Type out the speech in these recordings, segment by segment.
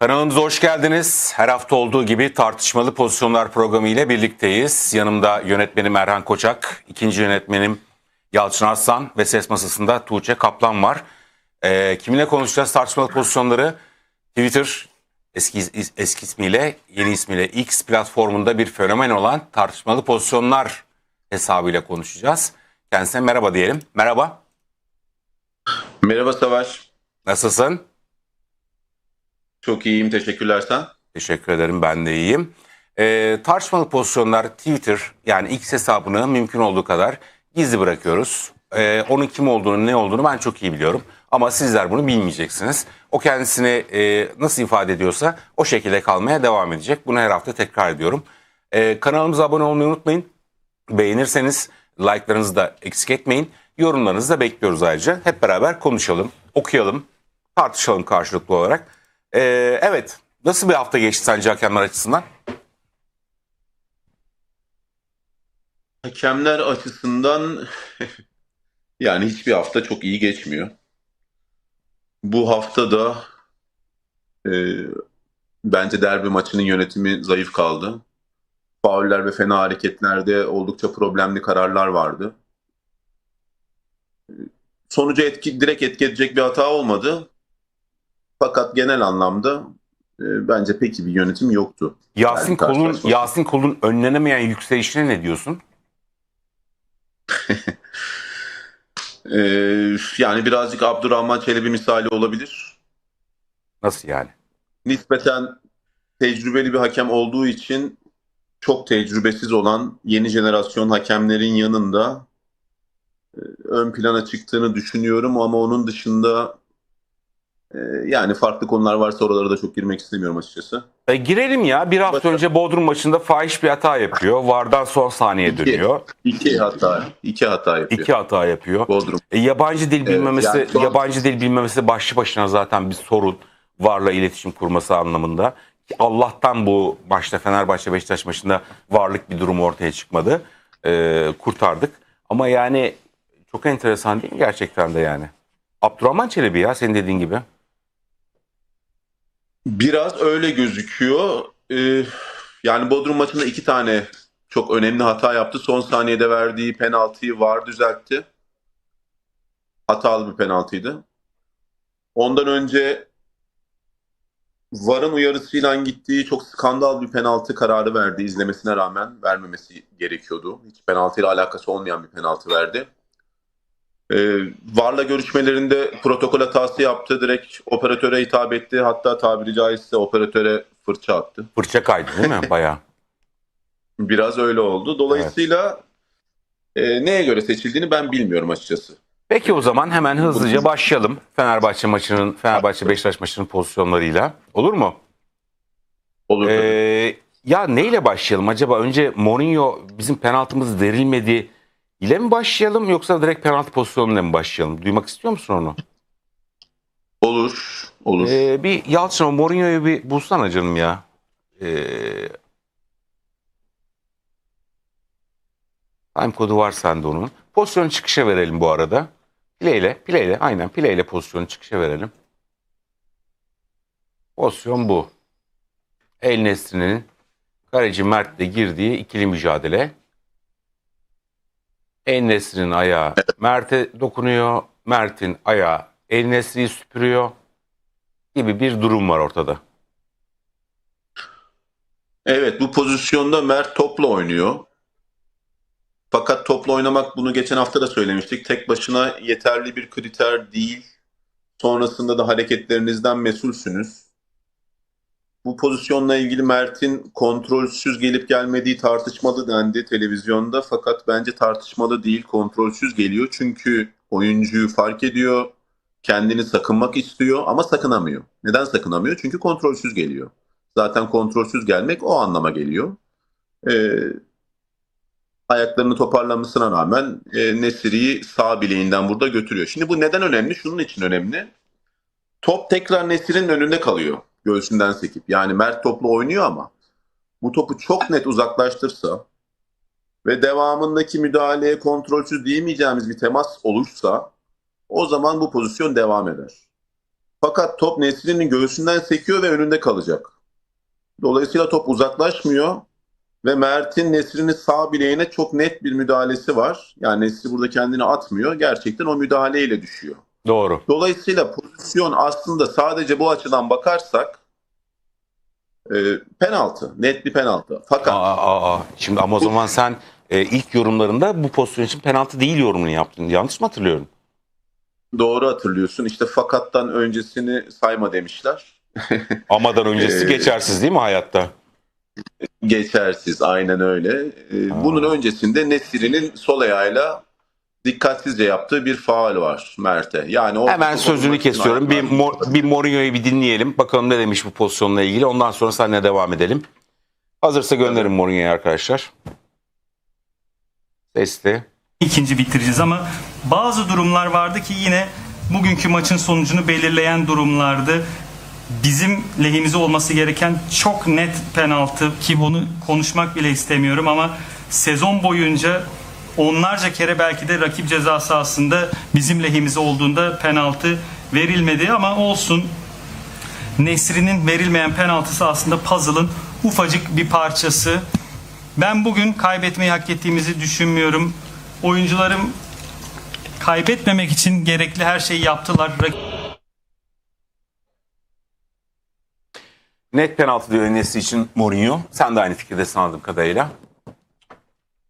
Kanalımıza hoş geldiniz. Her hafta olduğu gibi tartışmalı pozisyonlar programı ile birlikteyiz. Yanımda yönetmenim Erhan Koçak, ikinci yönetmenim Yalçın Arslan ve ses masasında Tuğçe Kaplan var. Ee, kiminle konuşacağız tartışmalı pozisyonları? Twitter eski, eski ismiyle yeni ismiyle X platformunda bir fenomen olan tartışmalı pozisyonlar hesabıyla konuşacağız. Kendisine merhaba diyelim. Merhaba. Merhaba Savaş. Nasılsın? Çok iyiyim. Teşekkürler sen. Teşekkür ederim ben de iyiyim. Ee, tartışmalı pozisyonlar Twitter yani X hesabını mümkün olduğu kadar gizli bırakıyoruz. Ee, onun kim olduğunu ne olduğunu ben çok iyi biliyorum. Ama sizler bunu bilmeyeceksiniz. O kendisini e, nasıl ifade ediyorsa o şekilde kalmaya devam edecek. Bunu her hafta tekrar ediyorum. Ee, kanalımıza abone olmayı unutmayın. Beğenirseniz like'larınızı da eksik etmeyin. Yorumlarınızı da bekliyoruz ayrıca. Hep beraber konuşalım, okuyalım, tartışalım karşılıklı olarak. Ee, evet. Nasıl bir hafta geçti sence hakemler açısından? Hakemler açısından yani hiçbir hafta çok iyi geçmiyor. Bu hafta da e, bence derbi maçının yönetimi zayıf kaldı. Fauller ve fena hareketlerde oldukça problemli kararlar vardı. E, Sonuca etki, direkt etki edecek bir hata olmadı. Fakat genel anlamda e, bence pek iyi bir yönetim yoktu. Yasin Yani Kol'un. Yasin Kol'un önlenemeyen yükselişine ne diyorsun? Ee, yani birazcık Abdurrahman Çelebi misali olabilir. Nasıl yani? Nispeten tecrübeli bir hakem olduğu için çok tecrübesiz olan yeni jenerasyon hakemlerin yanında e, ön plana çıktığını düşünüyorum ama onun dışında e, yani farklı konular varsa oralara da çok girmek istemiyorum açıkçası. E, girelim ya. Bir hafta Başka- önce Bodrum maçında fahiş bir hata yapıyor. Vardan son saniye İki. dönüyor. İki hata, iki hata yapıyor. İki hata yapıyor. Bodrum. E, yabancı dil bilmemesi, yani şu an- yabancı dil bilmemesi başlı başına zaten bir sorun. Varla iletişim kurması anlamında. Allah'tan bu maçta Fenerbahçe Beşiktaş maçında varlık bir durum ortaya çıkmadı. E, kurtardık. Ama yani çok enteresan değil mi gerçekten de yani? Abdurrahman Çelebi ya senin dediğin gibi. Biraz öyle gözüküyor. Ee, yani Bodrum maçında iki tane çok önemli hata yaptı. Son saniyede verdiği penaltıyı VAR düzeltti. Hatalı bir penaltıydı. Ondan önce VAR'ın uyarısıyla gittiği çok skandal bir penaltı kararı verdi. İzlemesine rağmen vermemesi gerekiyordu. Hiç penaltıyla alakası olmayan bir penaltı verdi. Ee, VAR'la görüşmelerinde protokol hatası yaptı. Direkt operatöre hitap etti. Hatta tabiri caizse operatöre fırça attı. Fırça kaydı değil mi bayağı? Biraz öyle oldu. Dolayısıyla e, neye göre seçildiğini ben bilmiyorum açıkçası. Peki o zaman hemen hızlıca başlayalım. Fenerbahçe maçının, Fenerbahçe Beşiktaş maçının pozisyonlarıyla. Olur mu? Olur. tabii. Ee, ya neyle başlayalım acaba? Önce Mourinho bizim penaltımız verilmedi ile mi başlayalım yoksa direkt penaltı pozisyonuyla mı başlayalım? Duymak istiyor musun onu? olur. Olur. Ee, bir Yalçın o Mourinho'yu bir bulsana canım ya. Ee, time kodu var sende onun. Pozisyonu çıkışa verelim bu arada. Pileyle, pileyle aynen pileyle pozisyonu çıkışa verelim. Pozisyon bu. El Nesri'nin kaleci Mert'le girdiği ikili mücadele. El Nesri'nin ayağı Mert'e dokunuyor. Mert'in ayağı El Nesri'yi süpürüyor gibi bir durum var ortada. Evet bu pozisyonda Mert topla oynuyor. Fakat topla oynamak bunu geçen hafta da söylemiştik. Tek başına yeterli bir kriter değil. Sonrasında da hareketlerinizden mesulsünüz. Bu pozisyonla ilgili Mert'in kontrolsüz gelip gelmediği tartışmalı dendi televizyonda. Fakat bence tartışmalı değil, kontrolsüz geliyor. Çünkü oyuncuyu fark ediyor, kendini sakınmak istiyor ama sakınamıyor. Neden sakınamıyor? Çünkü kontrolsüz geliyor. Zaten kontrolsüz gelmek o anlama geliyor. Ee, ayaklarını toparlamasına rağmen e, Nesiri'yi sağ bileğinden burada götürüyor. Şimdi bu neden önemli? Şunun için önemli. Top tekrar Nesir'in önünde kalıyor. Göğsünden sekip. Yani Mert topla oynuyor ama bu topu çok net uzaklaştırsa ve devamındaki müdahaleye kontrolsüz diyemeyeceğimiz bir temas olursa o zaman bu pozisyon devam eder. Fakat top Nesri'nin göğsünden sekiyor ve önünde kalacak. Dolayısıyla top uzaklaşmıyor ve Mert'in Nesri'nin sağ bileğine çok net bir müdahalesi var. Yani Nesri burada kendini atmıyor. Gerçekten o müdahaleyle düşüyor. Doğru. Dolayısıyla pozisyon aslında sadece bu açıdan bakarsak e, penaltı. Net bir penaltı. Fakat Aa, aa. Şimdi ama o zaman sen e, ilk yorumlarında bu pozisyon için penaltı değil yorumunu yaptın. Yanlış mı hatırlıyorum? doğru hatırlıyorsun. İşte fakattan öncesini sayma demişler. Amadan öncesi Ee, geçersiz değil mi hayatta? Geçersiz aynen öyle. E, Ha. bunun öncesinde Nesiri'nin sol ayağıyla dikkatsizce yaptığı bir faal var Mert'e. Yani o Hemen sözünü kesiyorum. Bir, Mo- bir Mourinho'yu bir dinleyelim. Bakalım ne demiş bu pozisyonla ilgili. Ondan sonra seninle devam edelim. Hazırsa gönderin Mourinho'yu arkadaşlar. Sesli. ikinci bitireceğiz ama bazı durumlar vardı ki yine bugünkü maçın sonucunu belirleyen durumlardı. Bizim lehimize olması gereken çok net penaltı ki bunu konuşmak bile istemiyorum ama sezon boyunca onlarca kere belki de rakip ceza sahasında bizim lehimize olduğunda penaltı verilmedi ama olsun. Nesri'nin verilmeyen penaltısı aslında puzzle'ın ufacık bir parçası. Ben bugün kaybetmeyi hak ettiğimizi düşünmüyorum. Oyuncularım kaybetmemek için gerekli her şeyi yaptılar. Net penaltı diyor Enes'i için Mourinho. Sen de aynı fikirdesin anladığım kadarıyla.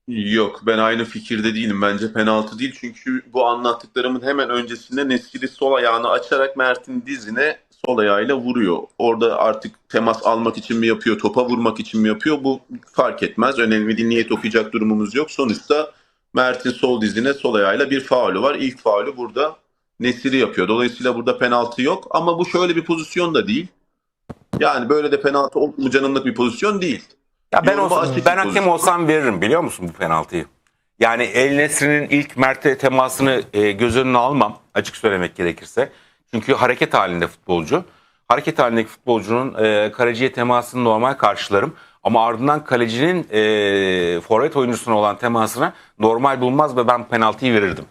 Yok ben aynı fikirde değilim. Bence penaltı değil. Çünkü bu anlattıklarımın hemen öncesinde Nesiri sol ayağını açarak Mert'in dizine sol ayağıyla vuruyor. Orada artık temas almak için mi yapıyor, topa vurmak için mi yapıyor bu fark etmez. Önemli değil niyet okuyacak durumumuz yok. Sonuçta Mert'in sol dizine sol ayağıyla bir faulü var. İlk faulü burada Nesiri yapıyor. Dolayısıyla burada penaltı yok. Ama bu şöyle bir pozisyon da değil. Yani böyle de penaltı canımlık bir pozisyon değil. Ya ben Yoruma olsam, açık ben hakem pozisyon. olsam veririm biliyor musun bu penaltıyı? Yani El Nesri'nin ilk Mert'e temasını e, göz önüne almam açık söylemek gerekirse. Çünkü hareket halinde futbolcu. Hareket halindeki futbolcunun e, kaleciye temasını normal karşılarım. Ama ardından kalecinin e, forvet oyuncusuna olan temasına normal bulmaz ve ben penaltıyı verirdim.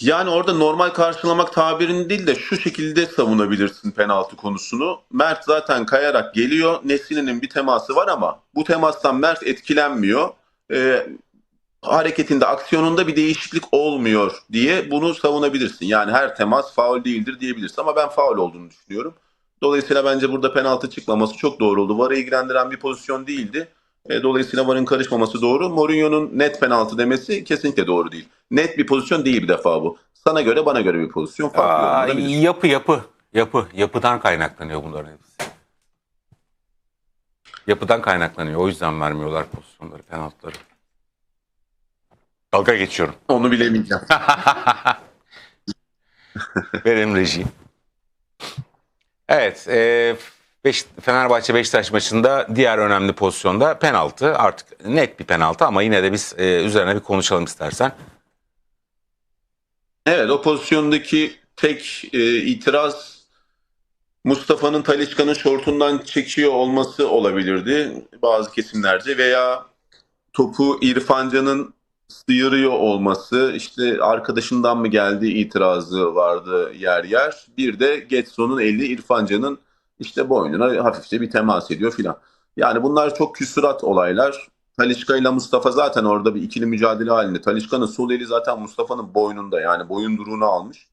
Yani orada normal karşılamak tabirini değil de şu şekilde savunabilirsin penaltı konusunu. Mert zaten kayarak geliyor. Nesli'nin bir teması var ama bu temastan Mert etkilenmiyor. Ee, hareketinde, aksiyonunda bir değişiklik olmuyor diye bunu savunabilirsin. Yani her temas faul değildir diyebilirsin ama ben faul olduğunu düşünüyorum. Dolayısıyla bence burada penaltı çıkmaması çok doğru oldu. VAR'ı ilgilendiren bir pozisyon değildi. E, Dolayısıyla VAR'ın karışmaması doğru. Mourinho'nun net penaltı demesi kesinlikle doğru değil. Net bir pozisyon değil bir defa bu. Sana göre bana göre bir pozisyon farklı. Aa, yapı yapı yapı yapıdan kaynaklanıyor bunların hepsi. Yapıdan kaynaklanıyor. O yüzden vermiyorlar pozisyonları, penaltıları. Dalga geçiyorum. Onu bilemeyeceğim. Verelim rejiyi. Evet. E, Beş, Fenerbahçe Beşiktaş maçında diğer önemli pozisyonda penaltı. Artık net bir penaltı ama yine de biz e, üzerine bir konuşalım istersen. Evet o pozisyondaki tek e, itiraz Mustafa'nın Talisca'nın şortundan çekiyor olması olabilirdi bazı kesimlerce veya topu İrfancan'ın sıyırıyor olması işte arkadaşından mı geldiği itirazı vardı yer yer. Bir de Getson'un eli İrfancan'ın işte boynuna hafifçe bir temas ediyor filan. Yani bunlar çok küsurat olaylar. Talişka ile Mustafa zaten orada bir ikili mücadele halinde. Talişka'nın sol eli zaten Mustafa'nın boynunda yani boyun duruğunu almış.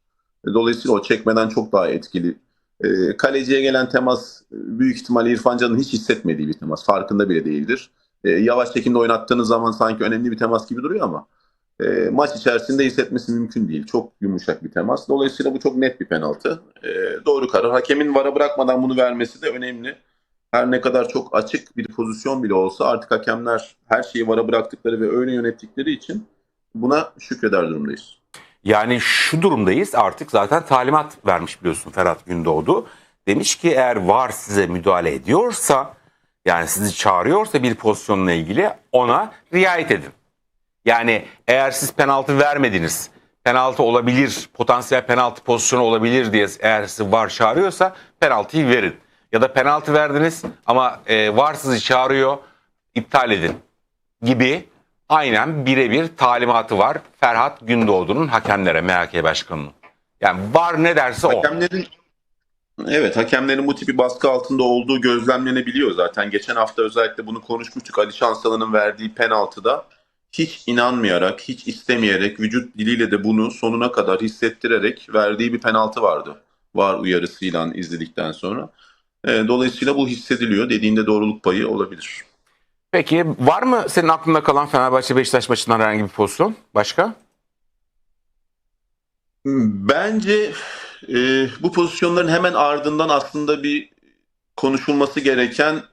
E, Dolayısıyla o çekmeden çok daha etkili. E, kaleciye gelen temas e, büyük ihtimalle İrfan Can'ın hiç hissetmediği bir temas. Farkında bile değildir. E, yavaş çekimde oynattığınız zaman sanki önemli bir temas gibi duruyor ama e, maç içerisinde hissetmesi mümkün değil. Çok yumuşak bir temas. Dolayısıyla bu çok net bir penaltı. E, doğru karar. Hakemin vara bırakmadan bunu vermesi de önemli her ne kadar çok açık bir pozisyon bile olsa artık hakemler her şeyi vara bıraktıkları ve öyle yönettikleri için buna şükreder durumdayız. Yani şu durumdayız artık zaten talimat vermiş biliyorsun Ferhat Gündoğdu. Demiş ki eğer VAR size müdahale ediyorsa yani sizi çağırıyorsa bir pozisyonla ilgili ona riayet edin. Yani eğer siz penaltı vermediniz, penaltı olabilir, potansiyel penaltı pozisyonu olabilir diye eğer sizi VAR çağırıyorsa penaltıyı verin. Ya da penaltı verdiniz ama e, VAR sizi çağırıyor, iptal edin gibi aynen birebir talimatı var Ferhat Gündoğdu'nun hakemlere, MHK Başkanı'nın. Yani VAR ne derse o. Hakemlerin Evet, hakemlerin bu tipi baskı altında olduğu gözlemlenebiliyor zaten. Geçen hafta özellikle bunu konuşmuştuk. Ali Şansalan'ın verdiği penaltıda hiç inanmayarak, hiç istemeyerek, vücut diliyle de bunu sonuna kadar hissettirerek verdiği bir penaltı vardı. Var uyarısıyla izledikten sonra. E, dolayısıyla bu hissediliyor. Dediğinde doğruluk payı olabilir. Peki var mı senin aklında kalan Fenerbahçe Beşiktaş maçından herhangi bir pozisyon? Başka? Bence e, bu pozisyonların hemen ardından aslında bir konuşulması gereken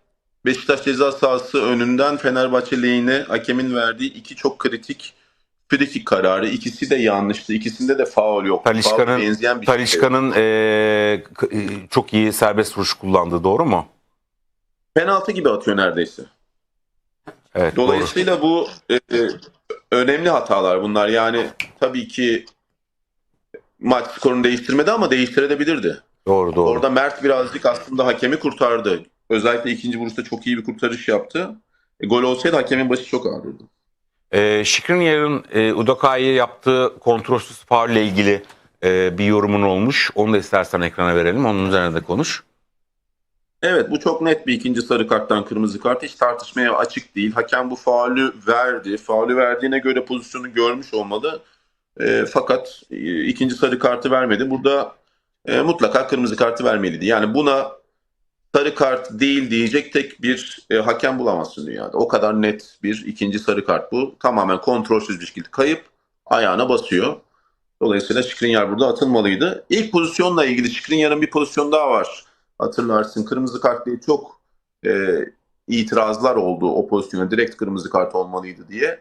Beşiktaş ceza sahası önünden Fenerbahçe lehine hakemin verdiği iki çok kritik frikik kararı. İkisi de yanlıştı. İkisinde de faul yok. Talişka'nın şey. Talişka'nın eee, k- e, çok iyi serbest vuruş kullandığı doğru mu? Penaltı gibi atıyor neredeyse. Evet. doğru. Dolayısıyla bu e, e, önemli hatalar bunlar. Yani tabii ki maç skorunu değiştirmedi ama değiştirebilirdi. Doğru doğru. Orada Mert birazcık aslında hakemi kurtardı. Özellikle ikinci vuruşta çok iyi bir kurtarış yaptı. E, gol olsaydı hakemin başı çok ağrırdı. Ee, Skriniar'ın e, Udoka'yı yaptığı kontrolsüz faulle ilgili e, bir yorumun olmuş. Onu da istersen ekrana verelim. Onun üzerine de konuş. Evet bu çok net bir ikinci sarı karttan kırmızı kart. Hiç tartışmaya açık değil. Hakem bu faulü verdi. Faulü verdiğine göre pozisyonu görmüş olmalı. E, fakat e, ikinci sarı kartı vermedi. Burada e, mutlaka kırmızı kartı vermeliydi. Yani buna sarı kart değil diyecek tek bir e, hakem bulamazsın dünyada. O kadar net bir ikinci sarı kart bu. Tamamen kontrolsüz bir şekilde kayıp ayağına basıyor. Dolayısıyla Skriniar burada atılmalıydı. İlk pozisyonla ilgili Skriniar'ın bir pozisyon daha var. Hatırlarsın kırmızı kart diye çok e, itirazlar oldu o pozisyona. Direkt kırmızı kart olmalıydı diye.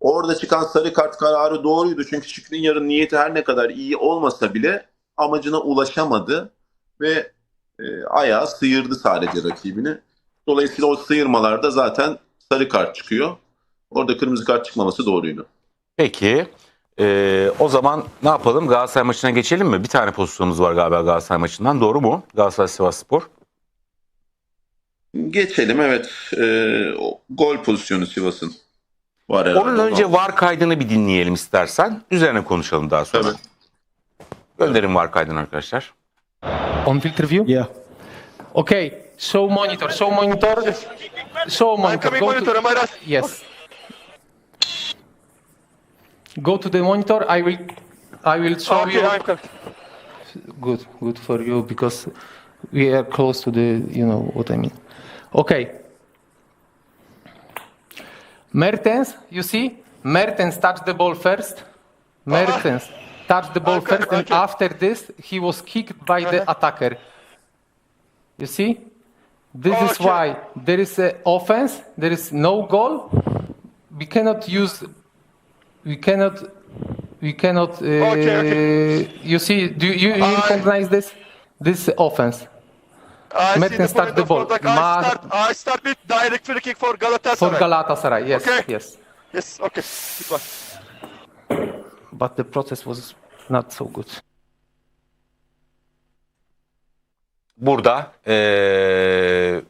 Orada çıkan sarı kart kararı doğruydu. Çünkü Skriniar'ın niyeti her ne kadar iyi olmasa bile amacına ulaşamadı ve e, ayağı sıyırdı sadece rakibini. Dolayısıyla o sıyırmalarda zaten sarı kart çıkıyor. Orada kırmızı kart çıkmaması doğruydu. Peki. e, o zaman ne yapalım? Galatasaray maçına geçelim mi? Bir tane pozisyonumuz var galiba Galatasaray maçından. Doğru mu? Galatasaray Sivas Spor. Geçelim evet. E, gol pozisyonu Sivas'ın. Var herhalde. Onun önce VAR kaydını bir dinleyelim istersen. Üzerine konuşalım daha sonra. Tabii. Gönderin VAR kaydını arkadaşlar. On filter view? Yeah. Okay, show monitor, show monitor, show monitor. coming monitor, to, am I right? yes. Go to the monitor. I will, I will show Okay, you. I'm. Good, good for you because we are close to the, you know what I mean. Okay. Mertens, you see, Mertens touched the ball first. Mertens touched the ball Okay, first, and after this, he was kicked by the attacker. You see, this is why there is an offense. There is no goal. We cannot use. We cannot. We cannot. Uh, Okay, okay. You see, do you, you recognize this? This offense I see Mertens start the ball. contact. Ma- I start, I start with direct free kick for Galatasaray. for Galatasaray. Yes, Okay. yes. Yes, okay. Goodbye. But the process was not so good. Burada eee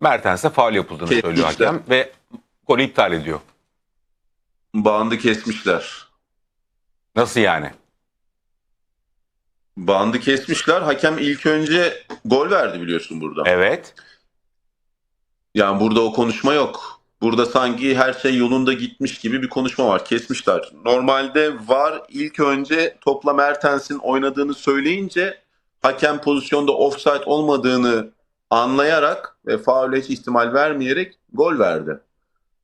Mertens'e faul yapıldığını Kesmişler. söylüyor hakem ve golü iptal ediyor. Bandı kesmişler. Nasıl yani? Bandı kesmişler. Hakem ilk önce gol verdi biliyorsun burada. Evet. Yani burada o konuşma yok. Burada sanki her şey yolunda gitmiş gibi bir konuşma var. Kesmişler. Normalde VAR ilk önce topla Mertens'in oynadığını söyleyince hakem pozisyonda offside olmadığını anlayarak ve faule hiç ihtimal vermeyerek gol verdi.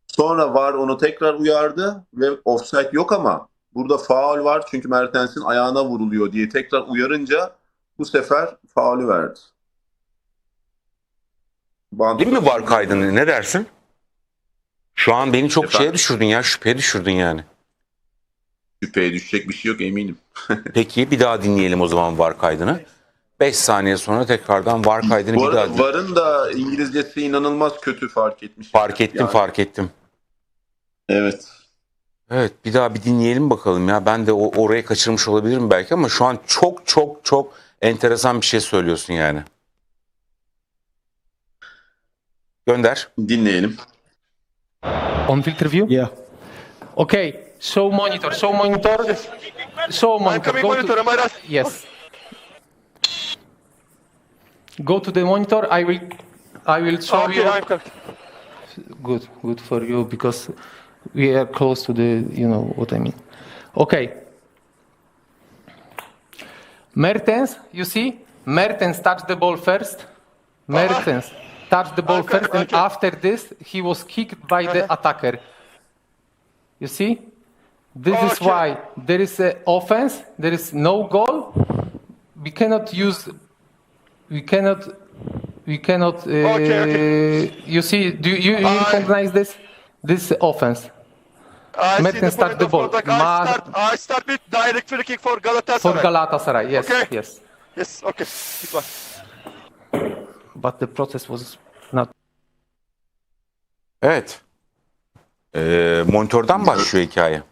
Sonra VAR onu tekrar uyardı ve offside yok ama burada faul var çünkü Mertens'in ayağına vuruluyor diye tekrar uyarınca bu sefer faulü verdi. Bant- Değil mi VAR kaydını? Ne dersin? Şu an beni çok Efendim? şeye düşürdün ya. Şüpheye düşürdün yani. Şüpheye düşecek bir şey yok eminim. Peki bir daha dinleyelim o zaman VAR kaydını. 5 saniye sonra tekrardan VAR kaydını Bu bir daha arada din- VAR'ın da İngilizcesi inanılmaz kötü fark etmiş. Fark ettim Yani, fark ettim. Evet. Evet bir daha bir dinleyelim bakalım ya. Ben de o, orayı kaçırmış olabilirim belki ama şu an çok çok çok enteresan bir şey söylüyorsun yani. Gönder. Dinleyelim. On filter view? Yeah. Okay, show monitor, show monitor, show I'm monitor. coming Go monitor, to, am I right? yes. go to the monitor. I will, I will show Okay, you. I'm coming. Good, good for you because we are close to the, you know what I mean. Okay. Mertens, you see, Mertens touched the ball first. Mertens touched the ball Okay, first, and after this, he was kicked by the attacker. You see, this is why there is an offense. There is no goal. We cannot use. We cannot. We cannot. Uh, Okay, You see, do you, you I- recognize this? This offense I see Mertens the start point the ball. I start, I start with direct free kick for Galatasaray. for Galatasaray. Yes, Okay. yes. Yes, okay. It was. But the process was not. Evet. Ee, monitörden başlıyor hikaye.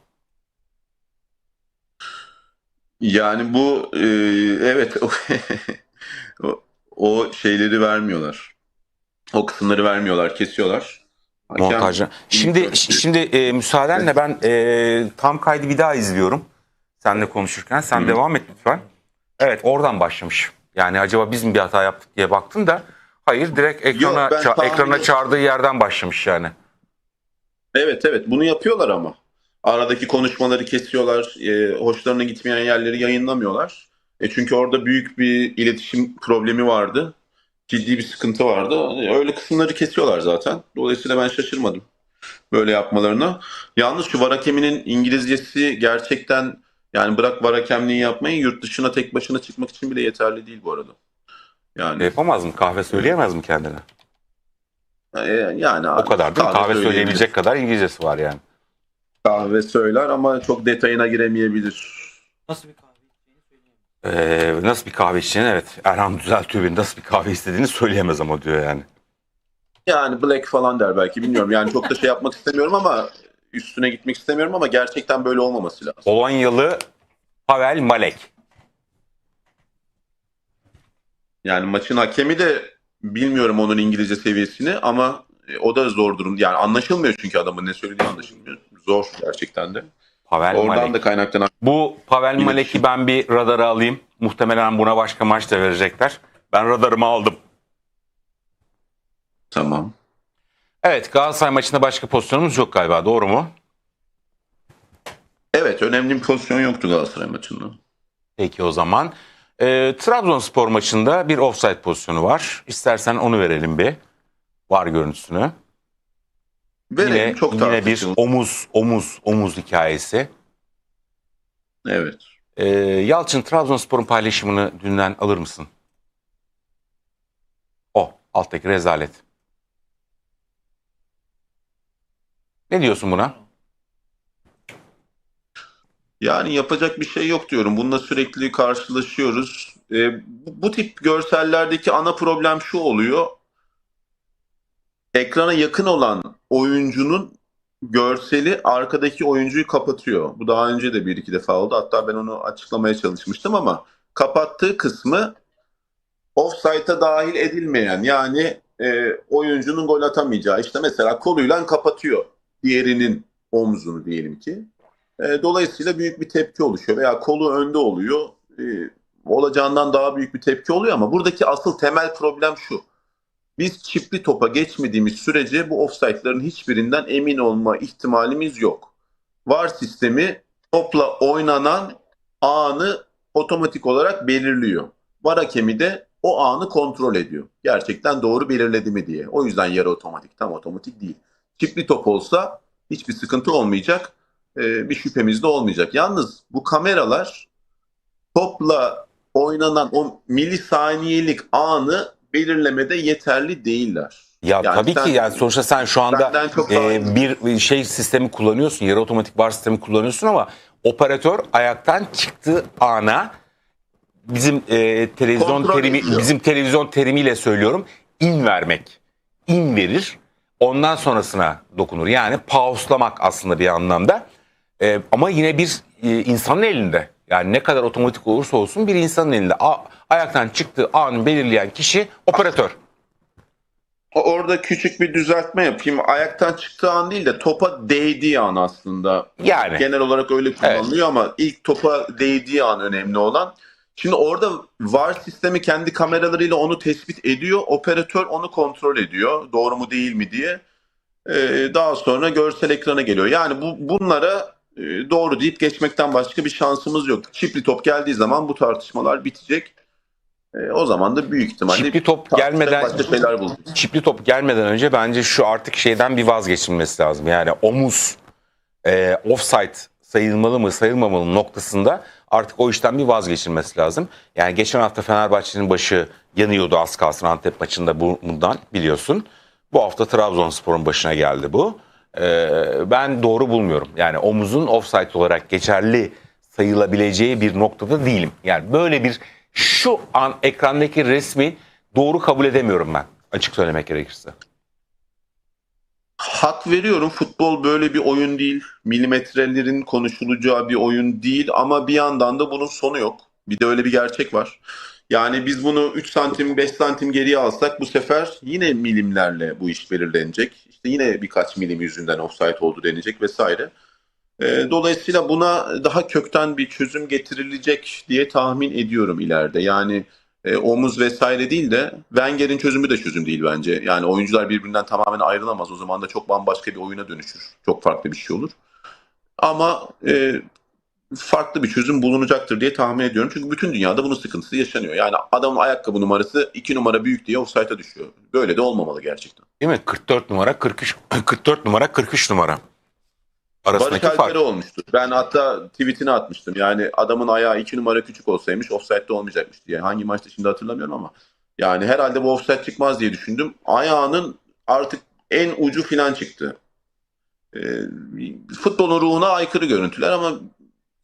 Yani bu e, evet o, o, şeyleri vermiyorlar. O kısımları vermiyorlar, kesiyorlar. Hakem- Montajda. Şimdi şimdi e, müsaadenle ben e, tam kaydı bir daha izliyorum. Seninle konuşurken. Sen devam et lütfen. Evet oradan başlamış. Yani acaba biz mi bir hata yaptık diye baktın da hayır direkt ekrana Yok, ben ça- tahmin ekrana çağırdığı yerden başlamış yani. Evet evet bunu yapıyorlar ama. Aradaki konuşmaları kesiyorlar. E, hoşlarına gitmeyen yerleri yayınlamıyorlar. E, çünkü orada büyük bir iletişim problemi vardı. Ciddi bir sıkıntı vardı. Öyle kısımları kesiyorlar zaten. Dolayısıyla ben şaşırmadım böyle yapmalarına. Yalnız şu var hakeminin İngilizcesi gerçekten yani bırak var hakemliği yapmayı yurt dışına tek başına çıkmak için bile yeterli değil bu arada. Yani Yapamaz mı? Kahve söyleyemez mi kendine? e, yani O kadar değil mi? Kahve söyleyebilecek kadar İngilizcesi var yani. kahve söyler ama çok detayına giremeyebilir. Ee, nasıl bir kahve içtiğini evet. Erhan düzeltiyor beni. Nasıl bir kahve istediğini söyleyemez ama diyor yani. Yani black falan der belki bilmiyorum. Yani çok da şey yapmak istemiyorum ama üstüne gitmek istemiyorum ama gerçekten böyle olmaması lazım. Polonyalı Pavel Malek. Yani maçın hakemi de bilmiyorum onun İngilizce seviyesini ama e, o da zor durum. Yani anlaşılmıyor çünkü adamın ne söylediği anlaşılmıyor. Zor gerçekten de. Pavel Oradan Malek. da kaynaklanan Bu Pavel Malek'i ben bir radara alayım. Muhtemelen buna başka maç da verecekler. Ben radarımı aldım. tamam. Evet Galatasaray maçında başka pozisyonumuz yok galiba doğru mu? Evet önemli bir pozisyon yoktu Galatasaray maçında. Peki o zaman. Ee, Trabzonspor maçında bir offside pozisyonu var. İstersen onu verelim bir. Var görüntüsünü. Verelim yine çok yine bir omuz omuz omuz hikayesi. Evet. Ee, Yalçın Trabzonspor'un paylaşımını dünden alır mısın? O alttaki rezalet. Ne diyorsun buna? Yani yapacak bir şey yok diyorum. Bununla sürekli karşılaşıyoruz. Ee, bu, bu tip görsellerdeki ana problem şu oluyor. Ekrana yakın olan oyuncunun görseli arkadaki oyuncuyu kapatıyor. Bu daha önce de bir iki defa oldu. Hatta ben onu açıklamaya çalışmıştım ama kapattığı kısmı offside'a dahil edilmeyen yani e, oyuncunun gol atamayacağı işte mesela koluyla kapatıyor diğerinin omzunu diyelim ki. E, dolayısıyla büyük bir tepki oluşuyor veya kolu önde oluyor. E, olacağından daha büyük bir tepki oluyor ama buradaki asıl temel problem şu. Biz çipli topa geçmediğimiz sürece bu offside'ların hiçbirinden emin olma ihtimalimiz yok. VAR sistemi topla oynanan anı otomatik olarak belirliyor. VAR hakemi de o anı kontrol ediyor. Gerçekten doğru belirledi mi diye. O yüzden yarı otomatik, tam otomatik değil. Çipli top olsa hiçbir sıkıntı olmayacak e, bir şüphemiz de olmayacak. Yalnız bu kameralar topla oynanan o milisaniyelik anı belirlemede yeterli değiller. Ya Yani tabii sen- ki yani sonuçta sen şu anda e, bir şey sistemi kullanıyorsun. Yarı otomatik bar sistemi kullanıyorsun ama operatör ayaktan çıktığı ana bizim e, televizyon Kontrol terimi ediyor. bizim televizyon terimiyle söylüyorum in vermek. in verir. Ondan sonrasına dokunur. Yani pauslamak aslında bir anlamda. E, ama yine bir e, insanın elinde. Yani ne kadar otomatik olursa olsun bir insanın elinde. A- ayaktan çıktığı anı belirleyen kişi operatör. Orada küçük bir düzeltme yapayım. Ayaktan çıktığı an değil de topa değdiği an aslında. Yani. Genel olarak öyle kullanılıyor ama ilk topa değdiği an önemli olan. Şimdi orada VAR sistemi kendi kameralarıyla onu tespit ediyor. Operatör onu kontrol ediyor. Doğru mu değil mi diye. Ee, daha sonra görsel ekrana geliyor. Yani bu bunlara doğru deyip geçmekten başka bir şansımız yok. Çipli top geldiği zaman bu tartışmalar bitecek. E, o zaman da büyük ihtimalle Çipli top gelmeden başka şeyler bulacağız. çipli top gelmeden önce bence şu artık şeyden bir vazgeçilmesi lazım. Yani omuz e, offside sayılmalı mı sayılmamalı mı noktasında artık o işten bir vazgeçilmesi lazım. Yani geçen hafta Fenerbahçe'nin başı yanıyordu az kalsın Antep maçında bu- bundan biliyorsun. Bu hafta Trabzonspor'un başına geldi bu. E, ben doğru bulmuyorum. Yani omuzun offside olarak geçerli sayılabileceği bir noktada değilim. Yani böyle bir şu an ekrandaki resmi doğru kabul edemiyorum ben. Açık söylemek gerekirse. Hak veriyorum. Futbol böyle bir oyun değil. Milimetrelerin konuşulacağı bir oyun değil. Ama bir yandan da bunun sonu yok. Bir de öyle bir gerçek var. Yani biz bunu 3 santim 5 santim geriye alsak bu sefer yine milimlerle bu iş belirlenecek. İşte yine birkaç milim yüzünden offside oldu denecek vesaire. Ee, Dolayısıyla buna daha kökten bir çözüm getirilecek diye tahmin ediyorum ileride. Yani e, omuz vesaire değil de Wenger'in çözümü de çözüm değil bence. Yani oyuncular birbirinden tamamen ayrılamaz. O zaman da çok bambaşka bir oyuna dönüşür. Çok farklı bir şey olur. Ama e, farklı bir çözüm bulunacaktır diye tahmin ediyorum. Çünkü bütün dünyada bunun sıkıntısı yaşanıyor. Yani adamın ayakkabı numarası 2 numara büyük diye offside'a düşüyor. Böyle de olmamalı gerçekten. Değil mi? 44 numara 43 44 numara 43 numara. Barış Arasındaki fark. Alper'e olmuştu. Ben hatta tweetini atmıştım. Yani adamın ayağı 2 numara küçük olsaymış offside'de olmayacakmış diye. Hangi maçta şimdi hatırlamıyorum ama. Yani herhalde bu offside çıkmaz diye düşündüm. Ayağının artık en ucu filan çıktı. Ee, futbolun ruhuna aykırı görüntüler ama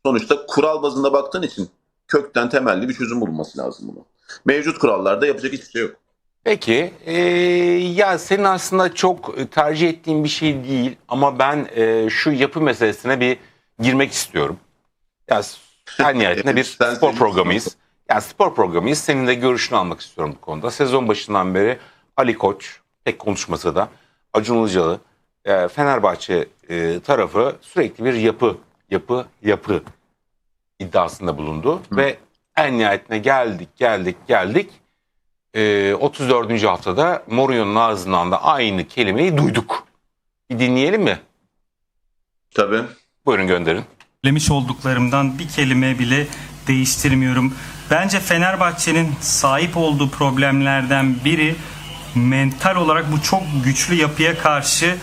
sonuçta kural bazında baktığın için kökten temelli bir çözüm bulunması lazım buna. Mevcut kurallarda yapacak hiçbir şey yok. Peki eee, ya senin aslında çok tercih ettiğin bir şey değil ama ben eee, şu yapı meselesine bir girmek istiyorum. Ya her nihayetinde bir spor programıyız. Ya spor programıyız. Senin de görüşünü almak istiyorum bu konuda. Sezon başından beri Ali Koç pek konuşmasa da Acun Ilıcalı eee, Fenerbahçe eee, tarafı sürekli bir yapı yapı yapı iddiasında bulundu ve en nihayetine geldik geldik geldik. Ee, 34. haftada Mourinho'nun ağzından da aynı kelimeyi duyduk. Bir dinleyelim mi? Tabii. Buyurun gönderin. söylemiş olduklarımdan bir kelime bile değiştirmiyorum. Bence Fenerbahçe'nin sahip olduğu problemlerden biri mental olarak bu çok güçlü yapıya karşı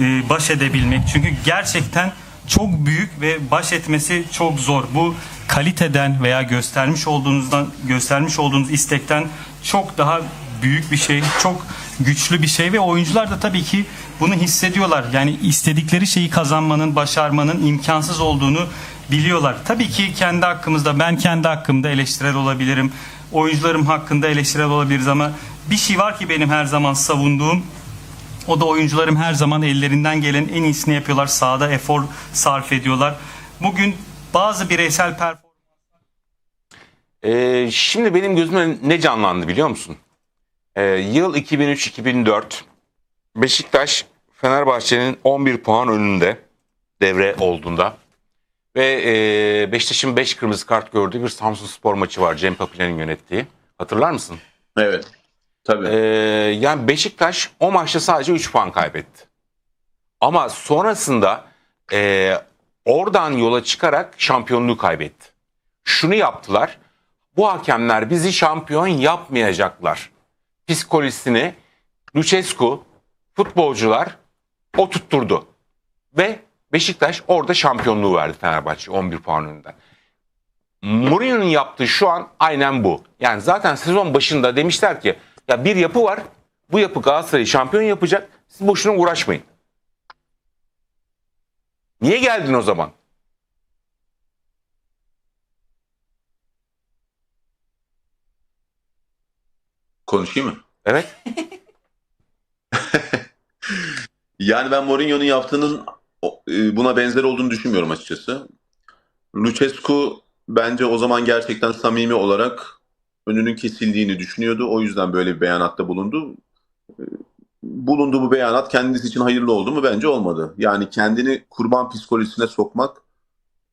e, baş edebilmek. Çünkü gerçekten çok büyük ve baş etmesi çok zor. Bu kaliteden veya göstermiş olduğunuzdan göstermiş olduğunuz istekten çok daha büyük bir şey, çok güçlü bir şey ve oyuncular da tabii ki bunu hissediyorlar. Yani istedikleri şeyi kazanmanın, başarmanın imkansız olduğunu biliyorlar. Tabii ki kendi hakkımızda, ben kendi hakkımda eleştirel olabilirim. Oyuncularım hakkında eleştirel olabiliriz ama bir şey var ki benim her zaman savunduğum o da oyuncularım her zaman ellerinden gelen en iyisini yapıyorlar. Sahada efor sarf ediyorlar. Bugün bazı bireysel performans Ee, şimdi benim gözüme ne canlandı biliyor musun? Ee, yıl 2003-2004 Beşiktaş Fenerbahçe'nin 11 puan önünde devre olduğunda ve e, Beşiktaş'ın 5 kırmızı kart gördüğü bir Samsun Spor maçı var Cem Papine'nin yönettiği. Hatırlar mısın? Evet. Tabii. Ee, yani Beşiktaş o maçta sadece 3 puan kaybetti. Ama sonrasında e, oradan yola çıkarak şampiyonluğu kaybetti. Şunu yaptılar. Bu hakemler bizi şampiyon yapmayacaklar. Psikolojisini Lucescu, futbolcular o tutturdu. Ve Beşiktaş orada şampiyonluğu verdi Fenerbahçe 11 puan önünden. Mourinho'nun yaptığı şu an aynen bu. Yani zaten sezon başında demişler ki ya bir yapı var. Bu yapı Galatasaray'ı şampiyon yapacak. Siz boşuna uğraşmayın. Niye geldin o zaman? Konuşayım mı? Evet. Yani ben Mourinho'nun yaptığının e, buna benzer olduğunu düşünmüyorum açıkçası. Lucescu bence o zaman gerçekten samimi olarak önünün kesildiğini düşünüyordu. O yüzden böyle bir beyanatta bulundu. E, Bulunduğu bu beyanat kendisi için hayırlı oldu mu? Bence olmadı. Yani kendini kurban psikolojisine sokmak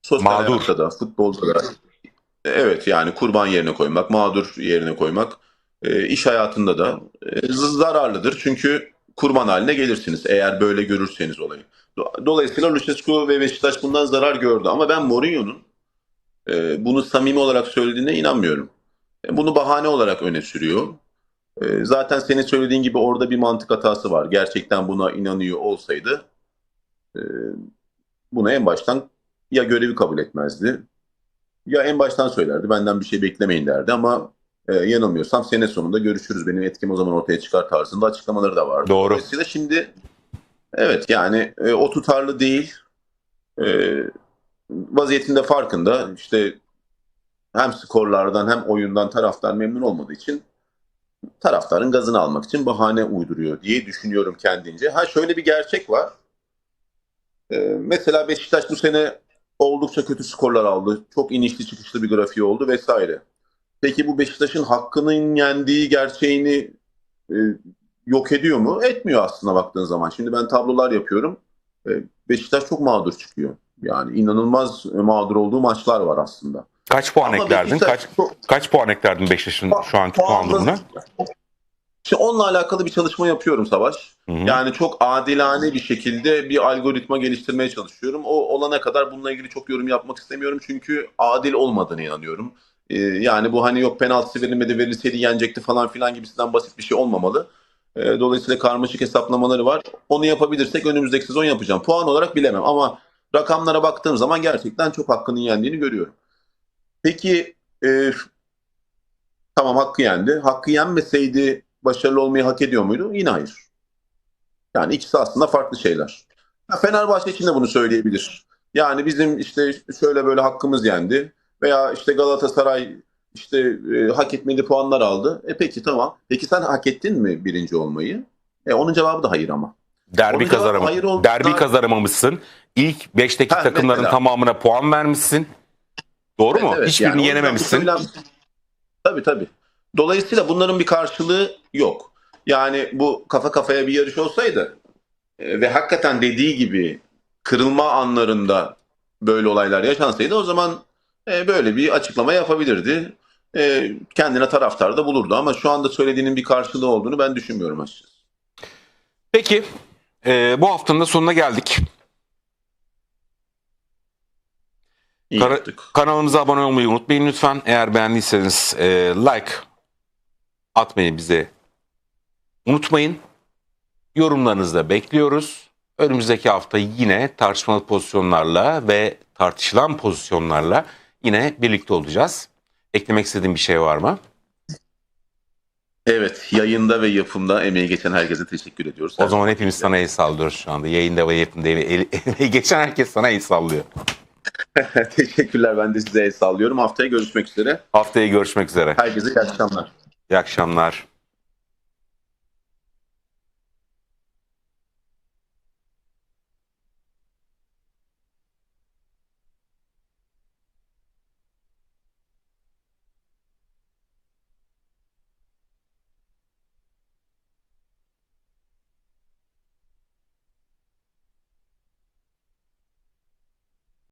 sosyal Mağdur. hayatta da, futbolda da Evet yani kurban yerine koymak, mağdur yerine koymak e, iş hayatında da e, zararlıdır. Çünkü kurban haline gelirsiniz eğer böyle görürseniz olayı. Do- Dolayısıyla Lucescu ve Beşiktaş bundan zarar gördü. Ama ben Mourinho'nun e, bunu samimi olarak söylediğine inanmıyorum. E, bunu bahane olarak öne sürüyor. E, zaten senin söylediğin gibi orada bir mantık hatası var. Gerçekten buna inanıyor olsaydı e, bunu en baştan ya görevi kabul etmezdi ya en baştan söylerdi. Benden bir şey beklemeyin derdi ama e, yanılmıyorsam sene sonunda görüşürüz. Benim etkim o zaman ortaya çıkar tarzında açıklamaları da vardı. Doğru. Dolayısıyla şimdi evet yani e, o tutarlı değil. E, vaziyetinde farkında. İşte hem skorlardan hem oyundan taraftar memnun olmadığı için taraftarın gazını almak için bahane uyduruyor diye düşünüyorum kendince. Ha şöyle bir gerçek var. E, mesela Beşiktaş bu sene oldukça kötü skorlar aldı. Çok inişli çıkışlı bir grafiği oldu vesaire. Peki bu Beşiktaş'ın hakkının yendiği gerçeğini e, yok ediyor mu? Etmiyor aslında baktığın zaman. Şimdi ben tablolar yapıyorum. E, Beşiktaş çok mağdur çıkıyor. Yani inanılmaz mağdur olduğu maçlar var aslında. Kaç puan Ama eklerdin? Beşiktaş Kaç kaç puan eklerdin Beşiktaş'ın şu anki puan durumuna? Şimdi onunla alakalı bir çalışma yapıyorum Savaş. Hı hı. Yani çok adilane bir şekilde bir algoritma geliştirmeye çalışıyorum. O olana kadar bununla ilgili çok yorum yapmak istemiyorum. Çünkü adil olmadığını inanıyorum. Ee, yani bu hani yok penaltısı verilmedi verilseydi yenecekti falan filan gibisinden basit bir şey olmamalı. Ee, dolayısıyla karmaşık hesaplamaları var. Onu yapabilirsek önümüzdeki sezon yapacağım. Puan olarak bilemem ama rakamlara baktığım zaman gerçekten çok hakkının yendiğini görüyorum. Peki e, tamam hakkı yendi. Hakkı yenmeseydi başarılı olmayı hak ediyor muydu? Yine hayır. Yani ikisi aslında farklı şeyler. Ha, Fenerbahçe için de bunu söyleyebilir. Yani bizim işte şöyle böyle hakkımız yendi veya işte Galatasaray işte e, hak etmediği puanlar aldı. E peki tamam. Peki sen hak ettin mi birinci olmayı? E onun cevabı da hayır ama. Derbi Onun cevabı kazanama, hayır olduğundan- derbi kazanamamışsın. İlk 5'teki Ha, takımların mesela. tamamına puan vermişsin. Doğru mu? Evet, Hiçbirini yani yenememişsin. söylem- Tabii tabii. Dolayısıyla bunların bir karşılığı yok. Yani bu kafa kafaya bir yarış olsaydı e, ve hakikaten dediği gibi kırılma anlarında böyle olaylar yaşansaydı o zaman e, böyle bir açıklama yapabilirdi. E, kendine taraftar da bulurdu ama şu anda söylediğinin bir karşılığı olduğunu ben düşünmüyorum açıkçası. Peki e, bu haftanın da sonuna geldik. İyi Kara- yaptık. Kanalımıza abone olmayı unutmayın lütfen. Eğer beğendiyseniz e, like atmayı bize unutmayın. Yorumlarınızı da bekliyoruz. Önümüzdeki hafta yine tartışmalı pozisyonlarla ve tartışılan pozisyonlarla yine birlikte olacağız. Eklemek istediğim bir şey var mı? Evet yayında ve yapımda emeği geçen herkese teşekkür ediyoruz. O zaman hepimiz sana el sallıyoruz şu anda. Yayında ve yapımda emeği geçen herkes sana el sallıyor. Teşekkürler ben de size el sallıyorum. Haftaya görüşmek üzere. Haftaya görüşmek üzere. Herkese iyi akşamlar. İyi akşamlar.